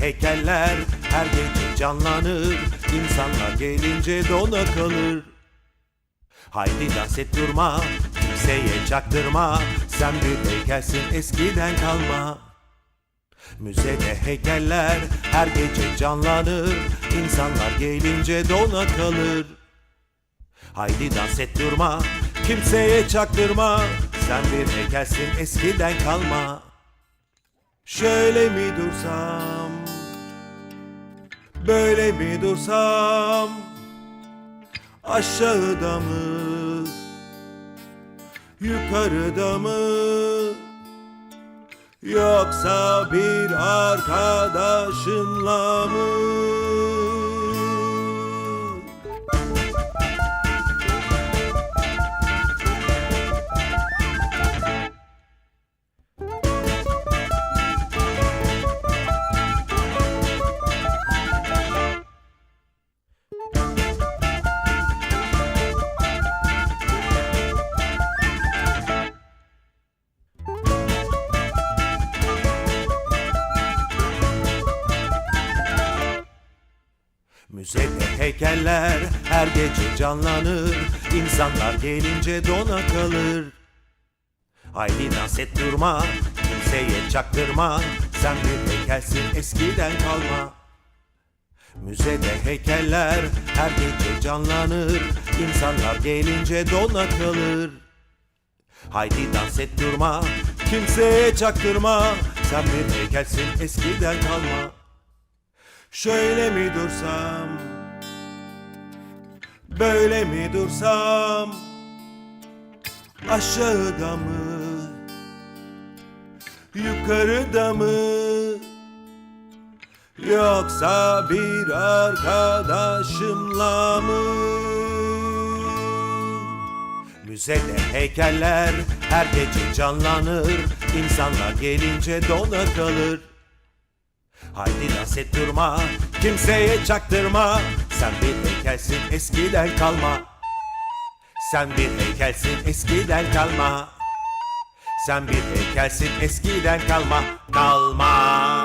heykeller her gece canlanır. İnsanlar gelince dona kalır. Haydi dans et durma Kimseye çaktırma. Sen bir heykelsin eskiden kalma. Müzede heykeller her gece canlanır. İnsanlar gelince dona kalır. Haydi dans et durma Kimseye çaktırma. Sen bir heykelsin eskiden kalma Şöyle mi dursam? Böyle mi dursam? Aşağıda mı? Yukarıda mı? Yoksa bir arkadaşımla mı Müzede heykeller her gece canlanır. İnsanlar gelince dona kalır. Haydi dans et durma Kimseye çaktırma. Sen bir heykelsin eskiden kalma. Müzede heykeller her gece canlanır. İnsanlar gelince dona kalır. Haydi dans et durma Kimseye çaktırma. Sen bir heykelsin eskiden kalma Şöyle mi dursam? Böyle mi dursam? Aşağıda mı? Yukarıda mı? Yoksa bir arkadaşımla mı? Müzede heykeller her gece canlanır. İnsanlar gelince dona kalır Haydi dans et durma Kimseye çaktırma. Sen bir heykelsin eskiden kalma. Sen bir heykelsin eskiden kalma. Sen bir heykelsin eskiden kalma. Kalma